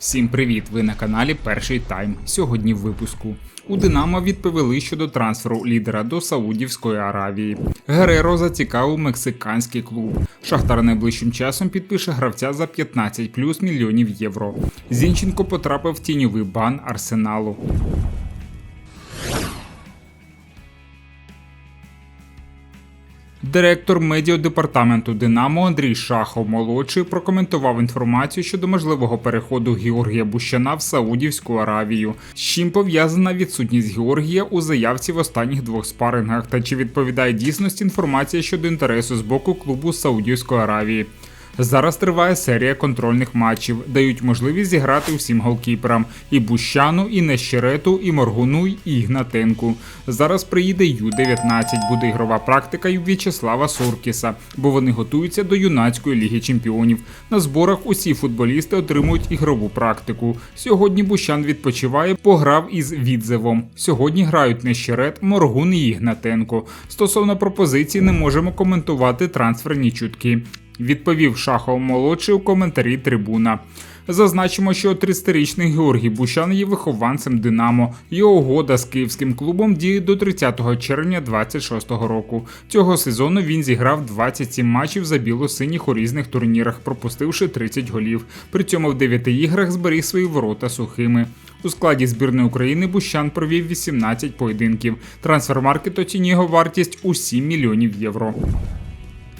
Всім привіт! Ви на каналі Перший Тайм. Сьогодні в випуску. У Динамо відповіли щодо трансферу лідера до Саудівської Аравії. Гереро зацікавив мексиканський клуб. Шахтар найближчим часом підпише гравця за 15 плюс мільйонів євро. Зінченко потрапив в тіньовий бан Арсеналу. Директор медіадепартаменту Динамо Андрій Шахов молодший прокоментував інформацію щодо можливого переходу Георгія Бущана в Саудівську Аравію. З чим пов'язана відсутність Георгія у заявці в останніх двох спарингах та чи відповідає дійсності інформація щодо інтересу з боку клубу Саудівської Аравії. Зараз триває серія контрольних матчів, дають можливість зіграти всім голкіперам і Бущану, і Нещерету, і Моргуну, і Ігнатенку. Зараз приїде Ю-19, буде ігрова практика і В'ячеслава Суркіса, бо вони готуються до юнацької ліги чемпіонів. На зборах усі футболісти отримують ігрову практику. Сьогодні Бущан відпочиває, пограв із Відзевом. Сьогодні грають Нещерет, Моргун і Ігнатенко. Стосовно пропозицій не можемо коментувати трансферні чутки відповів Шахов молодший у коментарі трибуна. Зазначимо, що 30-річний Георгій Бущан є вихованцем Динамо. Його угода з київським клубом діє до 30 червня 26 року. Цього сезону він зіграв 27 матчів за біло-синіх у різних турнірах, пропустивши 30 голів. При цьому в 9 іграх зберіг свої ворота сухими. У складі збірної України Бущан провів 18 поєдинків. Трансфермаркет оцінює його вартість у 7 мільйонів євро.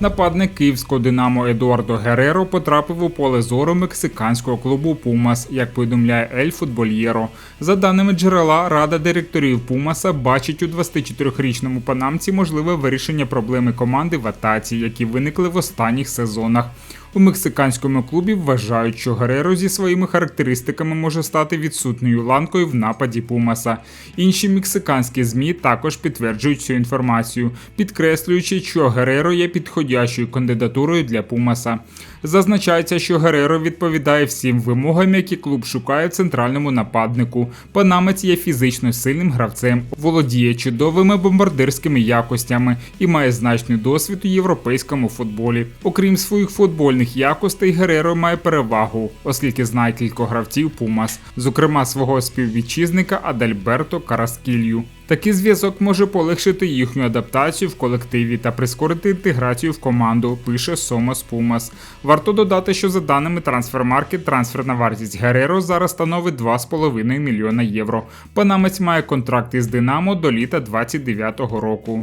Нападник київського Динамо Едуардо Гереро потрапив у поле зору мексиканського клубу Пумас, як повідомляє Ель Футбольєро. За даними джерела, рада директорів Пумаса бачить у 24-річному панамці можливе вирішення проблеми команди в атаці, які виникли в останніх сезонах. У мексиканському клубі вважають, що Гереро зі своїми характеристиками може стати відсутньою ланкою в нападі Пумаса. Інші мексиканські змі також підтверджують цю інформацію, підкреслюючи, що Гереро є підходящою кандидатурою для Пумаса. Зазначається, що Гереро відповідає всім вимогам, які клуб шукає центральному нападнику. Панамець є фізично сильним гравцем, володіє чудовими бомбардирськими якостями і має значний досвід у європейському футболі. Окрім своїх футбольних якостей, Гереро має перевагу, оскільки знає кількох гравців Пумас, зокрема свого співвітчизника Адальберто Караскілью. Такий зв'язок може полегшити їхню адаптацію в колективі та прискорити інтеграцію в команду, пише Сомас Пумас. Варто додати, що за даними Трансфермаркет, трансферна вартість Гереро зараз становить 2,5 мільйона євро. Панамець має контракт із Динамо до літа 29-го року.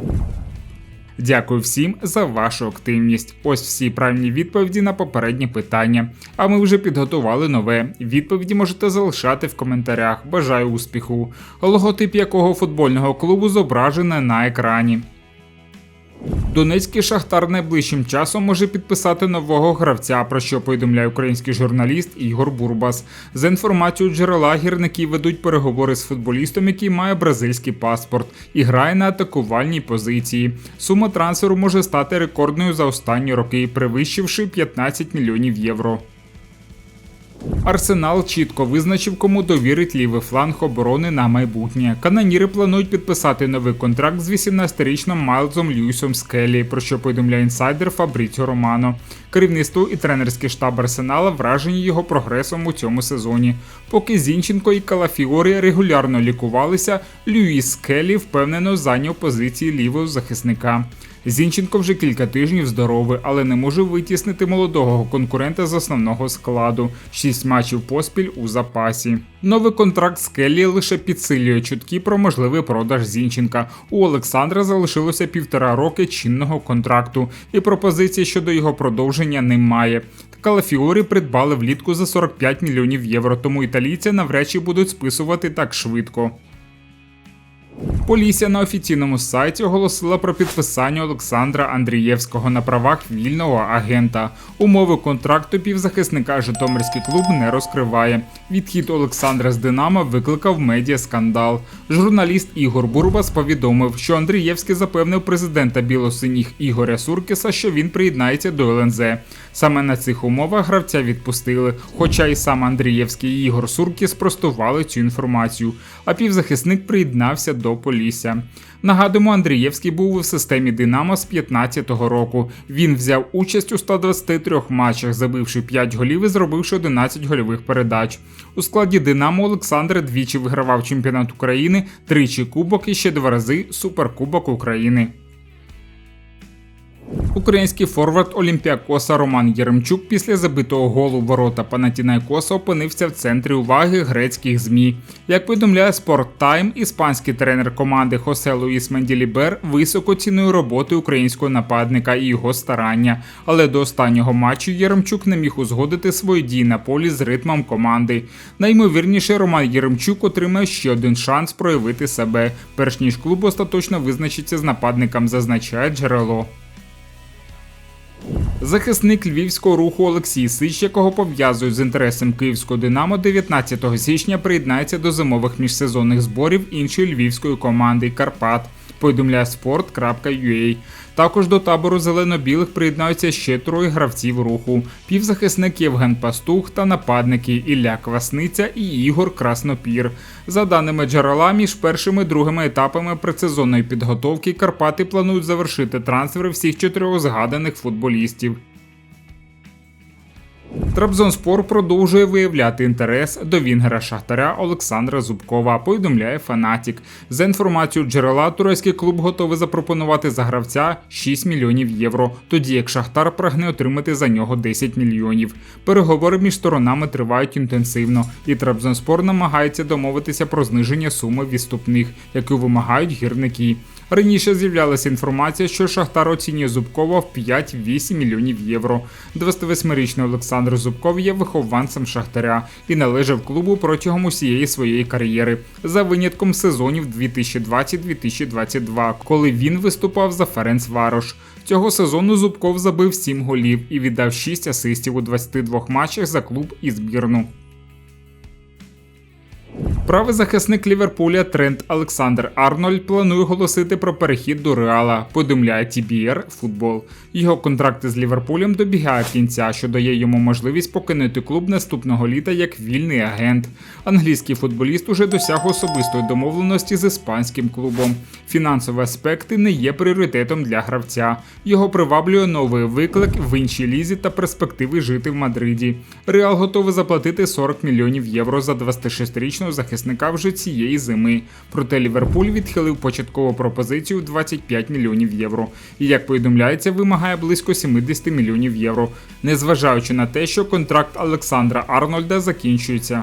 Дякую всім за вашу активність. Ось всі правильні відповіді на попередні питання. А ми вже підготували нове. Відповіді можете залишати в коментарях. Бажаю успіху. Логотип якого футбольного клубу зображене на екрані. Донецький шахтар найближчим часом може підписати нового гравця, про що повідомляє український журналіст Ігор Бурбас. За інформацією джерела гірники ведуть переговори з футболістом, який має бразильський паспорт і грає на атакувальній позиції. Сума трансферу може стати рекордною за останні роки, перевищивши 15 мільйонів євро. Арсенал чітко визначив, кому довірить лівий фланг оборони на майбутнє. Каноніри планують підписати новий контракт з 18-річним Майлзом Льюісом Скелі, про що повідомляє інсайдер Фабріціо Романо. Керівництво і тренерський штаб Арсенала вражені його прогресом у цьому сезоні. Поки Зінченко і Калафіорі регулярно лікувалися, Льюіс Скелі впевнено зайняв позиції лівого захисника. Зінченко вже кілька тижнів здоровий, але не може витіснити молодого конкурента з основного складу. Шість матчів поспіль у запасі. Новий контракт з Келлі лише підсилює чутки про можливий продаж Зінченка. У Олександра залишилося півтора роки чинного контракту, і пропозиції щодо його продовження немає. Калафіорі придбали влітку за 45 мільйонів євро, тому італійці навряд чи будуть списувати так швидко. Полісся на офіційному сайті оголосила про підписання Олександра Андрієвського на правах вільного агента. Умови контракту півзахисника Житомирський клуб не розкриває. Відхід Олександра з Динамо викликав медіаскандал. Журналіст Ігор Бурбас повідомив, що Андрієвський запевнив президента білосиніх Ігоря Суркіса, що він приєднається до ЛНЗ. Саме на цих умовах гравця відпустили. Хоча і сам Андрієвський і Ігор Суркіс спростували цю інформацію. А півзахисник приєднався до Полісся. Нагадуємо, Андрієвський був у системі Динамо з 15-го року. Він взяв участь у 123 матчах, забивши 5 голів і зробивши 11 гольових передач. У складі Динамо Олександр двічі вигравав чемпіонат України, тричі кубок і ще два рази Суперкубок України. Український форвард Олімпіакоса Роман Єремчук після забитого голу ворота Панатінайкоса опинився в центрі уваги грецьких змі. Як повідомляє Time, іспанський тренер команди Хосе Луїс Менділібер високо цінує роботи українського нападника і його старання. Але до останнього матчу Єремчук не міг узгодити свої дії на полі з ритмом команди. Наймовірніше, Роман Єремчук отримає ще один шанс проявити себе, перш ніж клуб остаточно визначиться з нападником, зазначає джерело. Захисник львівського руху Олексій Сич, якого пов'язують з інтересом київського Динамо, 19 січня приєднається до зимових міжсезонних зборів іншої львівської команди Карпат. Повідомляє sport.ua. Також до табору зелено-білих приєднаються ще троє гравців руху: півзахисник Євген Пастух та нападники Ілля Квасниця і Ігор Краснопір. За даними джерела, між першими і другими етапами предсезонної підготовки Карпати планують завершити трансфери всіх чотирьох згаданих футболістів. Трабзонспор продовжує виявляти інтерес до вінгера Шахтаря Олександра Зубкова. Повідомляє Фанатік. За інформацією джерела, турецький клуб готовий запропонувати за гравця 6 мільйонів євро, тоді як Шахтар прагне отримати за нього 10 мільйонів. Переговори між сторонами тривають інтенсивно, і Трабзонспор намагається домовитися про зниження суми відступних, яку вимагають гірники. Раніше з'являлася інформація, що Шахтар оцінює Зубкова в 5-8 мільйонів євро. 28-річний Олександр Зубков є вихованцем Шахтаря і належав клубу протягом усієї своєї кар'єри, за винятком сезонів 2020-2022, коли він виступав за Ференц Варош. Цього сезону Зубков забив 7 голів і віддав 6 асистів у 22 матчах за клуб і збірну. Правий захисник Ліверпуля Трент Олександр Арнольд планує оголосити про перехід до Реала. Повідомляє TBR Футбол. Його контракт з Ліверпулем добігає кінця, що дає йому можливість покинути клуб наступного літа як вільний агент. Англійський футболіст уже досяг особистої домовленості з іспанським клубом. Фінансові аспекти не є пріоритетом для гравця. Його приваблює новий виклик в іншій лізі та перспективи жити в Мадриді. Реал готовий заплатити 40 мільйонів євро за 26-річного захисника вже цієї зими. Проте Ліверпуль відхилив початкову пропозицію 25 мільйонів євро. І як повідомляється, вимагає близько 70 мільйонів євро, незважаючи на те, що контракт Олександра Арнольда закінчується.